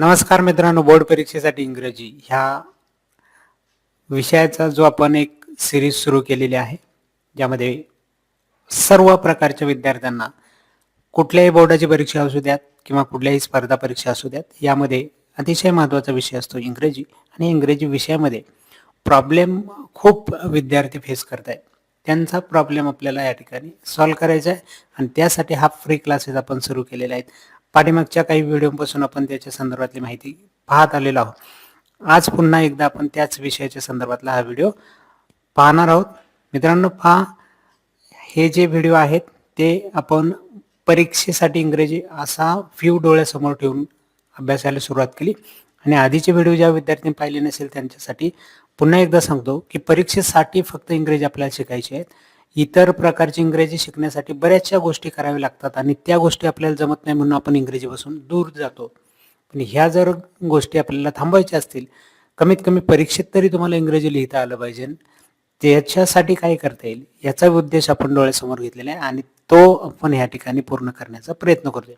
नमस्कार मित्रांनो बोर्ड परीक्षेसाठी इंग्रजी. ह्या विषयाचा जो आपण एक सिरीज सुरू केलेली आहे ज्यामध्ये सर्व प्रकारच्या विद्यार्थ्यांना कुठल्याही बोर्डाची परीक्षा असू द्यात किंवा कुठल्याही स्पर्धा परीक्षा असू द्यात यामध्ये अतिशय महत्त्वाचा विषय असतो इंग्रजी. आणि इंग्रजी विषयामध्ये प्रॉब्लेम खूप विद्यार्थी फेस करत आहेत त्यांचा प्रॉब्लेम आपल्याला या ठिकाणी सॉल्व्ह करायचा आहे. आणि त्यासाठी हा फ्री क्लासेस आपण सुरू केलेले आहेत. पाठीमागच्या काही व्हिडिओपासून आपण त्याच्या संदर्भातली माहिती पाहत आलेलो आहोत. आज पुन्हा एकदा आपण त्याच विषयाच्या संदर्भातला हा व्हिडिओ पाहणार आहोत. मित्रांनो पहा हे जे व्हिडिओ आहेत ते आपण परीक्षेसाठी इंग्रजी असा व्ह्यू डोळ्यासमोर ठेवून अभ्यासाला सुरुवात केली. आणि आधीचे व्हिडिओ ज्या विद्यार्थ्यांनी पाहिले नसेल त्यांच्यासाठी पुन्हा एकदा सांगतो की परीक्षेसाठी फक्त इंग्रजी आपल्याला शिकायची आहेत. इतर प्रकारची इंग्रजी शिकण्यासाठी बऱ्याचशा गोष्टी कराव्या लागतात आणि त्या गोष्टी आपल्याला जमत नाही म्हणून आपण इंग्रजीपासून दूर जातो. पण ह्या जर गोष्टी आपल्याला थांबवायच्या असतील कमीत कमी परीक्षेत तरी तुम्हाला इंग्रजी लिहिता आलं पाहिजे. त्याच्यासाठी काय करता येईल याचा उद्देश आपण डोळ्यासमोर घेतलेला आहे आणि तो आपण ह्या ठिकाणी पूर्ण करण्याचा प्रयत्न करतोय.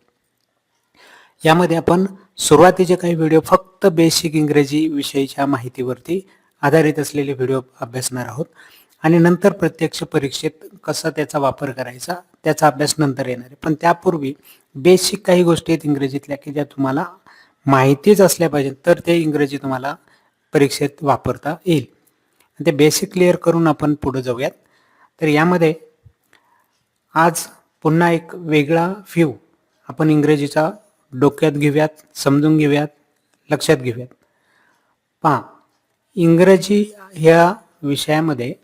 यामध्ये आपण सुरुवातीचे काही व्हिडिओ फक्त बेसिक इंग्रजी विषयीच्या माहितीवरती आधारित असलेले व्हिडिओ अभ्यासणार आहोत. आणि नंतर प्रत्यक्ष परीक्षेत कसा त्याचा वापर करायचा त्याचा अभ्यास नंतर येणार आहे. पण त्यापूर्वी बेसिक काही गोष्टी आहेत इंग्रजीतल्या की ज्या तुम्हाला माहितीच असल्या पाहिजेत तर ते इंग्रजी तुम्हाला परीक्षेत वापरता येईल. ते बेसिक क्लिअर करून आपण पुढे जाऊयात. तर यामध्ये आज पुन्हा एक वेगळा फ्यू आपण इंग्रजीचा डोक्यात घेऊयात समजून घेऊयात लक्षात घेऊयात. पहा इंग्रजी ह्या विषयामध्ये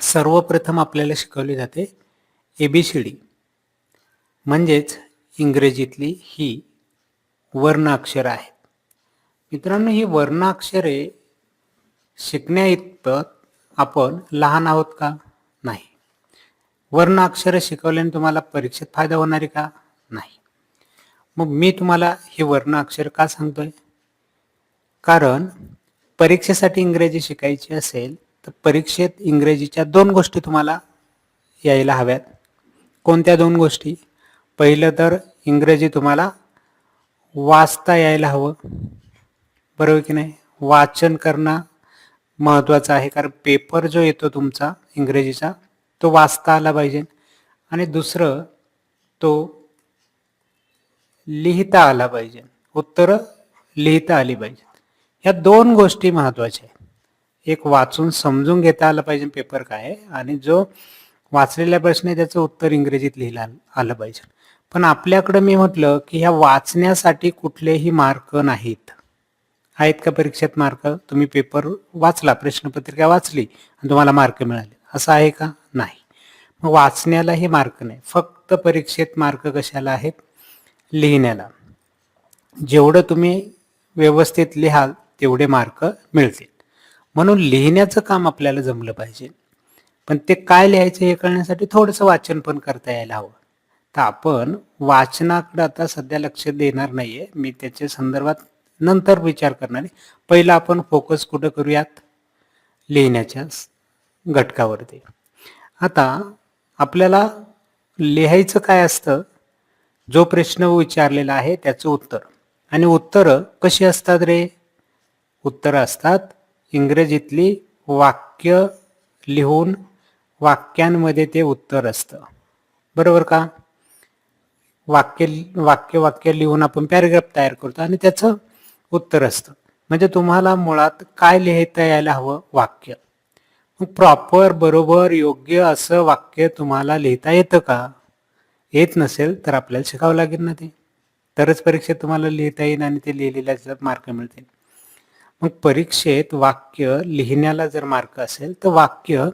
सर्वप्रथम आपल्याला शिकवली जाते ए बी सी डी म्हणजेच इंग्रजीतली ही वर्ण अक्षरं आहेत. मित्रांनो ही वर्ण अक्षरे शिकण्या इतपत आपण लहान आहोत का? नाही. वर्णाक्षरं शिकवल्याने तुम्हाला परीक्षेत फायदा होणार आहे का? नाही. मग मी तुम्हाला हे वर्णाक्षर का सांगतोय? कारण परीक्षेसाठी इंग्रजी शिकायची असेल तर परीक्षेत इंग्रजीच्या दोन गोष्टी तुम्हाला यायला हव्यात. कोणत्या दोन गोष्टी? पहिलं तर इंग्रजी तुम्हाला वाचता यायला हवं. बरोबर की नाही? वाचन करणं महत्त्वाचं आहे कारण पेपर जो येतो तुमचा इंग्रजीचा तो वाचता आला पाहिजे. आणि दुसरं तो लिहिता आला पाहिजे. उत्तरं लिहिता आली पाहिजे. ह्या दोन गोष्टी महत्त्वाच्या आहेत. एक वाचून समजून घेता आलं पाहिजे पेपर काय आहे आणि जो वाचलेला प्रश्न आहे त्याचं उत्तर इंग्रजीत लिहिला आलं पाहिजे. पण आपल्याकडं मी म्हटलं की ह्या वाचण्यासाठी कुठलेही मार्क नाहीत. आहेत का परीक्षेत मार्क? तुम्ही पेपर वाचला प्रश्नपत्रिका वाचली आणि तुम्हाला मार्क मिळाले. असं आहे का? नाही. मग वाचण्यालाही मार्क नाही. फक्त परीक्षेत मार्क कशाला आहेत? लिहिण्याला. जेवढं तुम्ही व्यवस्थित लिहाल तेवढे मार्क मिळतील. म्हणून लिहिण्याचं काम आपल्याला जमलं पाहिजे. पण ते काय लिहायचं हे कळण्यासाठी थोडंसं वाचन पण करता यायला हवं. तर आपण वाचनाकडे आता सध्या लक्ष देणार नाहीये. मी त्याच्या संदर्भात नंतर विचार करणार आहे. पहिला आपण फोकस कुठं करूयात? लिहिण्याच्या घटकावरती. आता आपल्याला लिहायचं काय असतं? जो प्रश्न विचारलेला आहे त्याचं उत्तर. आणि उत्तरं कशी असतात रे? उत्तर असतात. इंग्रजीतली वाक्य लिहून वाक्यांमध्ये ते उत्तर असतं. बरोबर का? वाक्य वाक्य वाक्य लिहून आपण पॅरेग्राफ तयार करतो आणि त्याचं उत्तर असतं. म्हणजे तुम्हाला मुळात काय लिहिता यायला हवं? वाक्य. मग प्रॉपर बरोबर योग्य असं वाक्य तुम्हाला लिहिता येतं का? येत नसेल तर आपल्याला शिकावं लागेल ना ते. तरच परीक्षेत तुम्हाला लिहिता येईल आणि ते लिहिलेल्या मार्क मिळतील. मग परीक्षेत वाक्य लिहिण्याला जर मार्क असेल तर वाक्य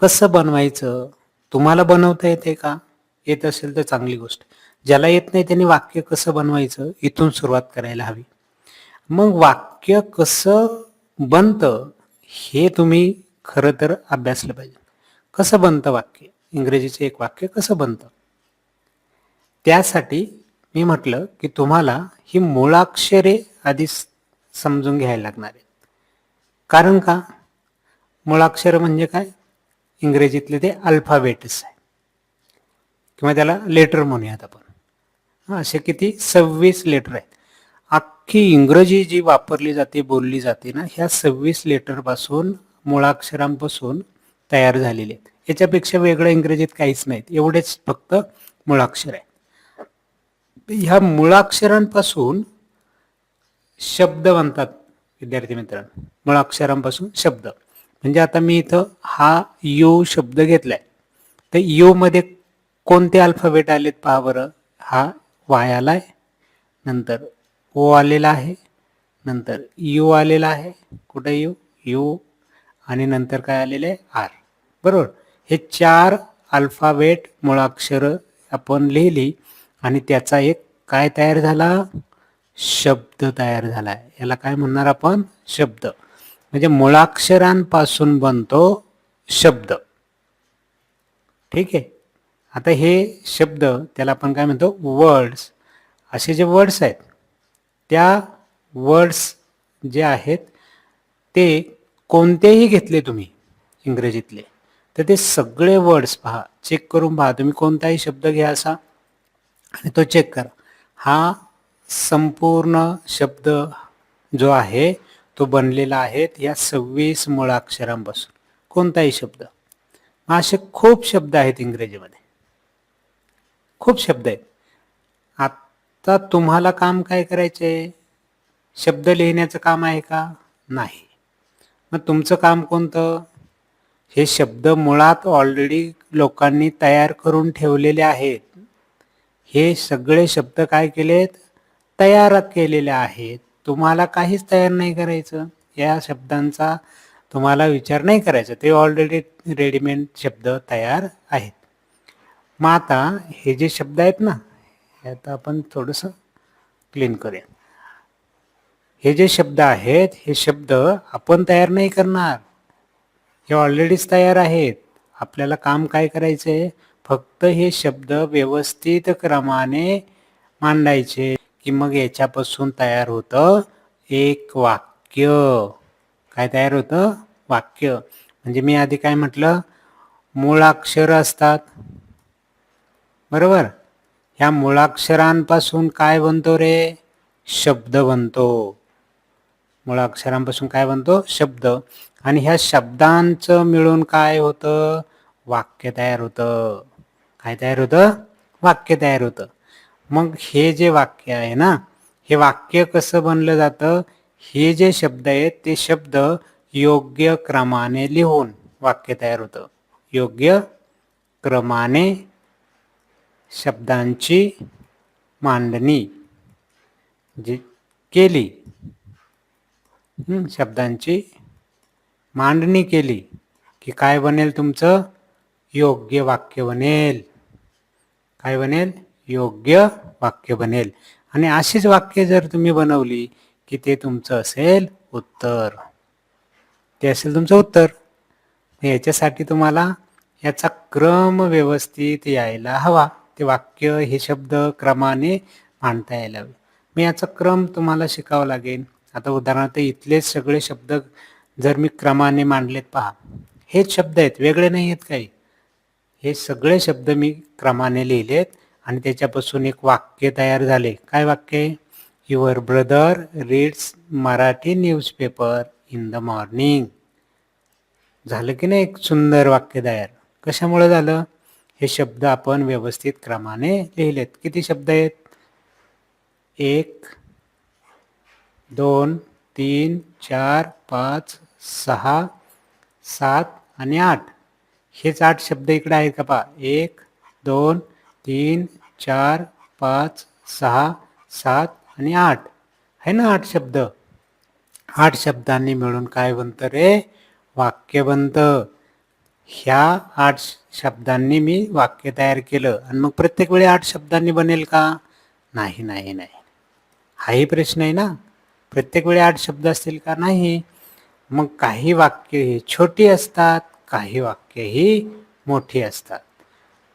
कसं बनवायचं? तुम्हाला बनवता येते का? येत असेल तर चांगली गोष्ट. ज्याला येत नाही त्यांनी वाक्य कसं बनवायचं? इथून सुरुवात करायला हवी. मग वाक्य कसं बनतं हे तुम्ही खरं तर अभ्यासलं पाहिजे. कसं बनतं वाक्य? इंग्रजीचे एक वाक्य कसं बनतं? त्यासाठी मी म्हटलं की तुम्हाला ही मुळाक्षरे आधी समजून घ्यायला लागणार आहेत. कारण का? मुळाक्षर म्हणजे काय? इंग्रजीतले ते अल्फाबेटस आहे. किंवा त्याला लेटर म्हणूयात आपण. असे किती? सव्वीस लेटर आहेत. अख्खी इंग्रजी जी वापरली जाते बोलली जाते ना ह्या सव्वीस लेटरपासून मुळाक्षरांपासून तयार झालेले आहेत. याच्यापेक्षा वेगळं इंग्रजीत काहीच नाहीत. एवढेच फक्त मुळाक्षर आहे ह्या मुळाक्षरांपासून शब्द म्हणतात विद्यार्थी मित्रांनो. मुळाक्षरांपासून शब्द. म्हणजे आता मी इथं हा यू शब्द घेतलाय. तर यो मध्ये कोणते अल्फाबेट आलेत पहा बरं. हा वाय आलाय नंतर ओ आलेला आहे नंतर यू आलेला आहे. कुठं यू? यू. आणि नंतर काय आलेलं आहे? आर बरोबर? हे चार अल्फाबेट मुळाक्षर आपण लिहिली आणि त्याचा एक काय तयार झाला? शब्द तयार झाला याला काय म्हणणार आपण? शब्द. म्हणजे मुळाक्षरांपासून बनतो शब्द. ठीक आहे? आता हे शब्द त्याला आपण काय म्हणतो? वर्ड्स. असे जे वर्ड्स आहेत त्या वर्ड्स जे आहेत ते कोणतेही घेतले तुम्ही इंग्रजीतले तर ते सगळे वर्ड्स पहा. चेक करून पहा. तुम्ही कोणताही शब्द घ्या असा आणि तो चेक करा. हा संपूर्ण शब्द जो आहे तो बनलेला आहे या सव्वीस मुळाक्षरांपासून कोणताही शब्द. असे खूप शब्द आहेत इंग्रजीमध्ये. खूप शब्द आहेत. आता तुम्हाला काम काय करायचे शब्द लिहिण्याचं काम आहे का? नाही. मग तुमचं काम कोणतं? हे शब्द मुळात ऑलरेडी लोकांनी तयार करून ठेवलेले आहेत. हे सगळे शब्द काय केलेत? तयार केलेल्या आहेत. तुम्हाला काहीच तयार नाही करायचं. या शब्दांचा तुम्हाला विचार नाही करायचा. ते ऑलरेडी रेडीमेड शब्द तयार आहेत. मग आता हे जे शब्द आहेत ना हे आता आपण थोडंसं क्लीन करूया. हे जे शब्द आहेत हे शब्द आपण तयार नाही करणार. हे ऑलरेडीच तयार आहेत. आपल्याला काम काय करायचं आहे फक्त हे शब्द व्यवस्थित क्रमाने मांडायचे. की मग याच्यापासून तयार होतं एक वाक्य. काय तयार होतं? वाक्य. म्हणजे मी आधी काय म्हटलं? मूळाक्षर असतात. बरोबर? ह्या मुळाक्षरांपासून काय बनतो रे? शब्द बनतो. मुळाक्षरांपासून काय बनतो? शब्द. आणि ह्या शब्दांचं मिळून काय होतं? वाक्य तयार होतं. काय तयार होतं? वाक्य तयार होतं. मग हे जे वाक्य आहे ना हे वाक्य कसं बनलं जातं? हे जे शब्द आहेत ते शब्द योग्य क्रमाने लिहून वाक्य तयार होतं. योग्य क्रमाने शब्दांची मांडणी जी केली. शब्दांची मांडणी केली की काय बनेल तुमचं? योग्य वाक्य बनेल. काय बनेल? योग्य वाक्य बनेल. आणि अशीच वाक्य जर तुम्ही बनवली की ते तुमचं असेल उत्तर. ते असेल तुमचं उत्तर. याच्यासाठी तुम्हाला याचा क्रम व्यवस्थित यायला हवा. ते वाक्य हे शब्द क्रमाने मांडता यायला हवे. मी याचा क्रम तुम्हाला शिकावा लागेल. आता उदाहरणार्थ इथलेच सगळे शब्द जर मी क्रमाने मांडलेत पहा. हेच शब्द आहेत वेगळे नाही आहेत काही. हे सगळे शब्द मी क्रमाने लिहिलेत. आणि त्याच्यापासून एक वाक्य तयार झाले. काय वाक्य? Your brother reads Marathi newspaper in the morning झालं की नाही एक सुंदर वाक्य तयार? कशामुळे झालं? हे शब्द आपण व्यवस्थित क्रमाने लिहिलेत. किती शब्द आहेत? एक दोन तीन चार पाच सहा सात आणि आठ. हेच आठ शब्द इकडे आहेत का पा एक दोन तीन चार पाच सहा सात आणि आठ. आहे ना आठ शब्द? आठ शब्दांनी मिळून काय बनतं रे? वाक्य बनतं. ह्या आठ शब्दांनी मी वाक्य तयार केलं. आणि मग प्रत्येक वेळी आठ शब्दांनी बनेल का? नाही नाही नाही. हाही प्रश्न आहे ना. प्रत्येक वेळी आठ शब्द असतील का? नाही. मग काही वाक्य ही छोटी असतात काही वाक्य ही मोठी असतात.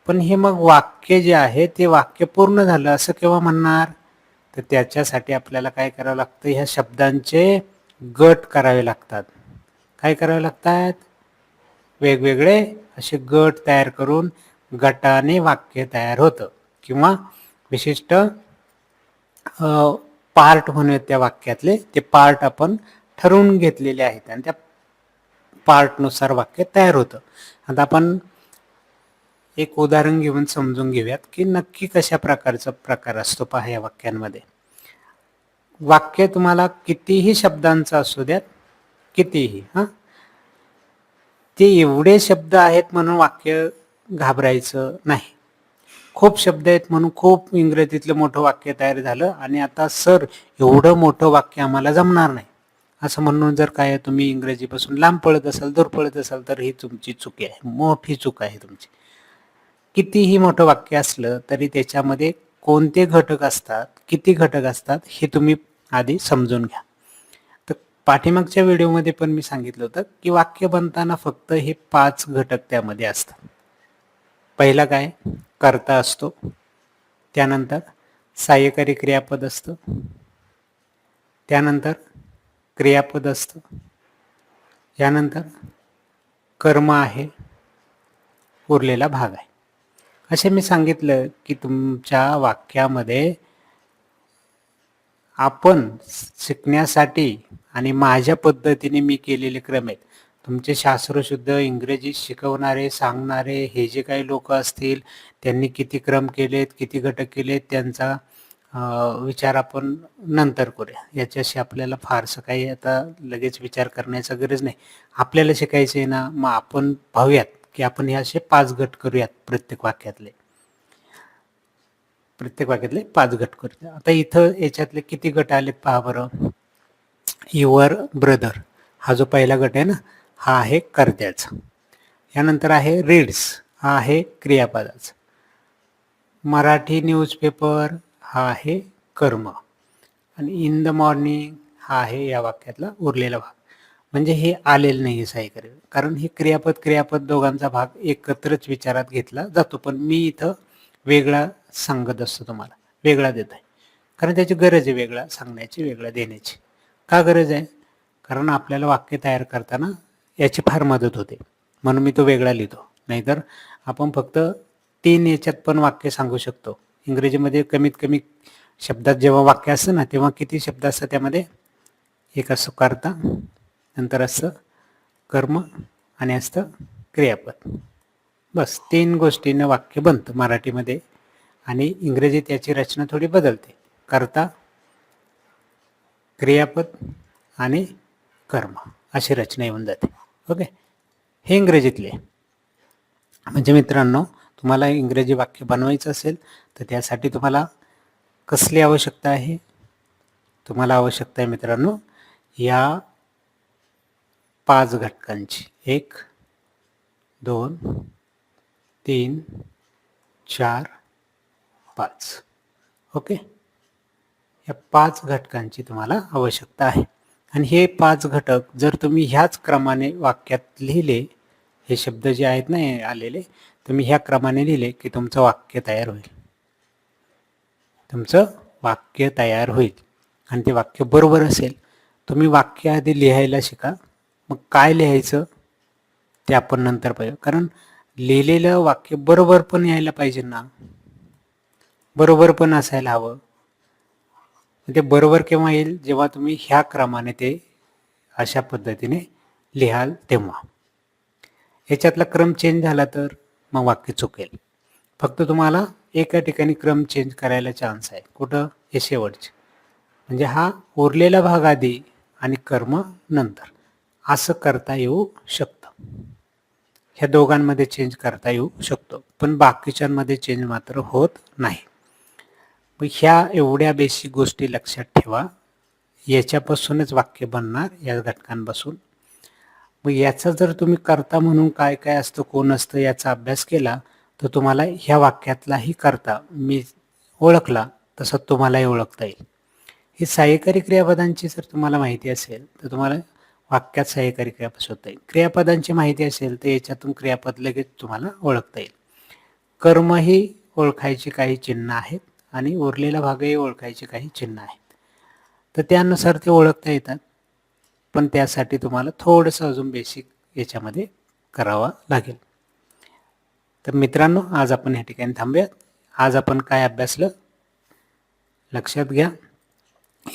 पण हे मग वाक्य जे आहे ते वाक्य पूर्ण झालं असं केव्हा म्हणणार? तर त्याच्यासाठी आपल्याला काय करावं लागतं? ह्या शब्दांचे गट करावे लागतात. काय करावे लागतात? वेगवेगळे असे गट तयार करून गटाने वाक्य तयार होतं. किंवा विशिष्ट पार्ट म्हणूया त्या वाक्यातले ते पार्ट आपण ठरवून घेतलेले आहेत. आणि त्या पार्टनुसार वाक्य तयार होतं. आता आपण एक उदाहरण घेऊन समजून घेऊयात की नक्की कशा प्रकारचा प्रकार असतो पहा या वाक्यांमध्ये. वाक्य तुम्हाला कितीही शब्दांचं असू द्यात कितीही हां? ते एवढे शब्द आहेत म्हणून वाक्य घाबरायचं नाही. खूप शब्द आहेत म्हणून खूप इंग्रजीतलं मोठं वाक्य तयार झालं आणि आता सर एवढं मोठं वाक्य आम्हाला जमणार नाही. असं म्हणून जर काय तुम्ही इंग्रजीपासून लांब पळत असाल दूर पळत असाल तर ही तुमची चुकी आहे. मोठी चूक आहे तुमची. कितीही मोठं वाक्य असलं तरी त्याच्यामध्ये कोणते घटक असतात किती घटक असतात हे तुम्ही आधी समजून घ्या. तर पाठीमागच्या व्हिडिओमध्ये पण मी सांगितलं होतं की वाक्य बनताना फक्त हे पाच घटक त्यामध्ये असतात. पहिला काय? कर्ता असतो. त्यानंतर सहाय्यकारी क्रियापद असतं. त्यानंतर क्रियापद असतं. यानंतर कर्म आहे. उरलेला भाग आहे. असे मी सांगितलं की तुमच्या वाक्यामध्ये आपण शिकण्यासाठी आणि माझ्या पद्धतीने मी केलेले क्रम आहेत. तुमचे शास्त्रशुद्ध इंग्रजी शिकवणारे सांगणारे हे जे काही लोक असतील त्यांनी किती क्रम केलेत किती घटक केलेत त्यांचा विचार आपण नंतर करूया. याच्याशी आपल्याला फारसं काही आता लगेच विचार करण्याचा गरज नाही. आपल्याला शिकायचं आहे ना मग आपण पाहूयात. की आपण हे असे पाच गट करूयात प्रत्येक वाक्यातले. प्रत्येक वाक्यातले पाच गट करूया आता इथं याच्यातले किती गट आले पहा बरं. युअर ब्रदर हा जो पहिला गट आहे ना हा आहे कर्त्याचा. यानंतर आहे रीड्स हा आहे क्रियापदाचा. मराठी न्यूजपेपर हा आहे कर्म. आणि इन द मॉर्निंग हा आहे या वाक्यातला उरलेला भाग. म्हणजे हे आलेलं नाही आहे कारण हे क्रियापद क्रियापद दोघांचा भाग एकत्रच विचारात घेतला जातो. पण मी इथं वेगळा सांगत असतो तुम्हाला. वेगळा देत आहे. कारण त्याची गरज आहे वेगळा सांगण्याची वेगळा देण्याची. का गरज आहे? कारण आपल्याला वाक्य तयार करताना याची फार मदत होते. म्हणून मी तो वेगळा लिहितो. नाहीतर आपण फक्त तीन याच्यात पण वाक्य सांगू शकतो. इंग्रजीमध्ये कमीत कमी शब्दात जेव्हा वाक्य असतं ना तेव्हा किती शब्द असतात त्यामध्ये? एक सुकारता नंतर असतं कर्म आणि असतं क्रियापद. बस तीन गोष्टीनं वाक्य बनतं मराठीमध्ये आणि इंग्रजीत याची रचना थोडी बदलते. करता क्रियापद आणि कर्म अशी रचना येऊन जाते. ओके? हे इंग्रजीतले. म्हणजे मित्रांनो तुम्हाला इंग्रजी वाक्य बनवायचं असेल तर त्यासाठी तुम्हाला कसली आवश्यकता आहे? तुम्हाला आवश्यकता आहे मित्रांनो या पाच घटकांची. एक दोन तीन चार पाच. ओके? या पाच घटकांची तुम्हाला आवश्यकता आहे. आणि हे पाच घटक जर तुम्ही ह्याच क्रमाने वाक्यात लिहिले हे शब्द जे आहेत ना आलेले तुम्ही ह्या क्रमाने लिहिले की तुमचं वाक्य तयार होईल. तुमचं वाक्य तयार होईल. आणि ते वाक्य बरोबर असेल. तुम्ही वाक्य आधी लिहायला शिका. मग काय लिहायचं? ते आपण नंतर पाहिजे कारण लिहिलेलं वाक्य बरोबर पण यायला पाहिजे ना. बरोबर पण असायला हवं. ते बरोबर केव्हा येईल? जेव्हा तुम्ही ह्या क्रमाने ते अशा पद्धतीने लिहाल तेव्हा. याच्यातला क्रम चेंज झाला तर मग वाक्य चुकेल. फक्त तुम्हाला एका ठिकाणी क्रम चेंज करायला चान्स आहे. कुठं? हे शेवटचे. म्हणजे हा उरलेला भाग आधी आणि कर्म नंतर. असं करता येऊ शकतं. ह्या दोघांमध्ये चेंज करता येऊ शकतो. पण बाकीच्यांमध्ये चेंज मात्र होत नाही. मग ह्या एवढ्या बेसिक गोष्टी लक्षात ठेवा. याच्यापासूनच वाक्य बनणार या घटकांपासून. मग याचा जर तुम्ही करता म्हणून काय काय असतं कोण असतं याचा अभ्यास केला तर तुम्हाला ह्या वाक्यातलाही करता मी ओळखला तसं तुम्हालाही ओळखता येईल. ही सहाय्यकारी क्रियापदांची जर तुम्हाला माहिती असेल तर तुम्हाला वाक्यात सहाय्यकारी क्रियापद शोधता येईल. क्रियापदांची माहिती असेल तर याच्यातून क्रियापद लगेच तुम्हाला ओळखता येईल. कर्म ही ओळखायची काही चिन्ह आहेत आणि उरलेला भागही ओळखायचे काही चिन्ह आहेत. तर त्यानुसार ते ओळखता येतात. पण त्यासाठी तुम्हाला थोडंसं अजून बेसिक याच्यामध्ये करावा लागेल. तर मित्रांनो आज आपण या ठिकाणी थांबूयात. आज आपण काय अभ्यासलं? लक्षात घ्या.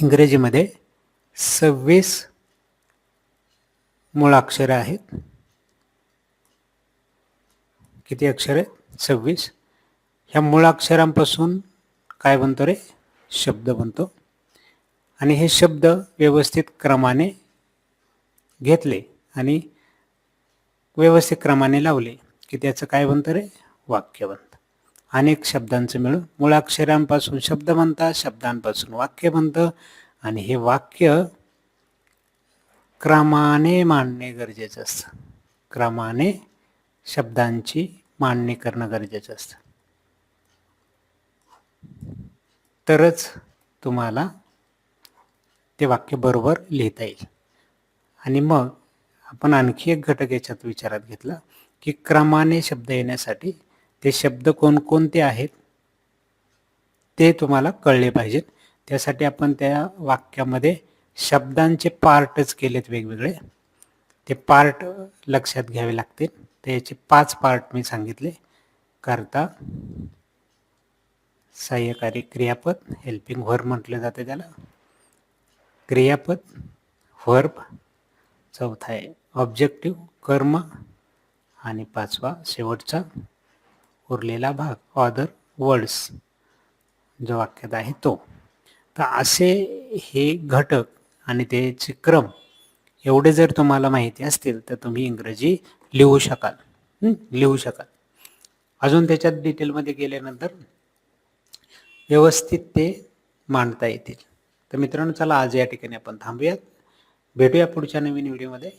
इंग्रजीमध्ये सव्वीस मुळाक्षरं आहेत. किती अक्षर आहेत? सव्वीस. ह्या मुळाक्षरांपासून काय बनतो रे? शब्द बनतो. आणि हे शब्द व्यवस्थित क्रमाने घेतले आणि व्यवस्थित क्रमाने लावले की त्याचं काय बनतं रे? वाक्य बनतं. अनेक शब्दांचं मिळून मुळाक्षरांपासून शब्द बनतात शब्दांपासून वाक्य बनतं आणि हे वाक्य क्रमाने मांडणे गरजेचं असतं. क्रमाने शब्दांची मांडणी करणं गरजेचं असतं. तरच तुम्हाला ते वाक्य बरोबर लिहिता येईल. आणि मग आपण आणखी एक घटक याच्यात विचारात घेतला की क्रमाने शब्द येण्यासाठी ते शब्द कोणकोणते आहेत ते तुम्हाला कळले पाहिजेत. त्यासाठी आपण त्या वाक्यामध्ये शब्दांचे पार्टच केलेत वेगवेगळे. ते पार्ट लक्षात घ्यावे लागतील. त्याचे पाच पार्ट मी सांगितले. करता सहाय्यकारी क्रियापद हेल्पिंग व्हर्ब म्हटलं जातं त्याला. क्रियापद व्हर्ब चौथा आहे. ऑब्जेक्टिव्ह कर्म आणि पाचवा शेवटचा उरलेला भाग ऑदर वर्ड्स जो वाक्यात आहे तो. तर असे हे घटक आणि त्याचे क्रम एवढे जर तुम्हाला माहिती असतील तर तुम्ही इंग्रजी लिहू शकाल. लिहू शकाल. अजून त्याच्यात डिटेलमध्ये गेल्यानंतर व्यवस्थित ते मांडता येतील. तर मित्रांनो चला आज या ठिकाणी आपण थांबूयात. भेटूया पुढच्या नवीन व्हिडिओमध्ये.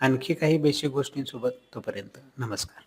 आणखी काही बेसिक गोष्टींसोबत तोपर्यंत नमस्कार.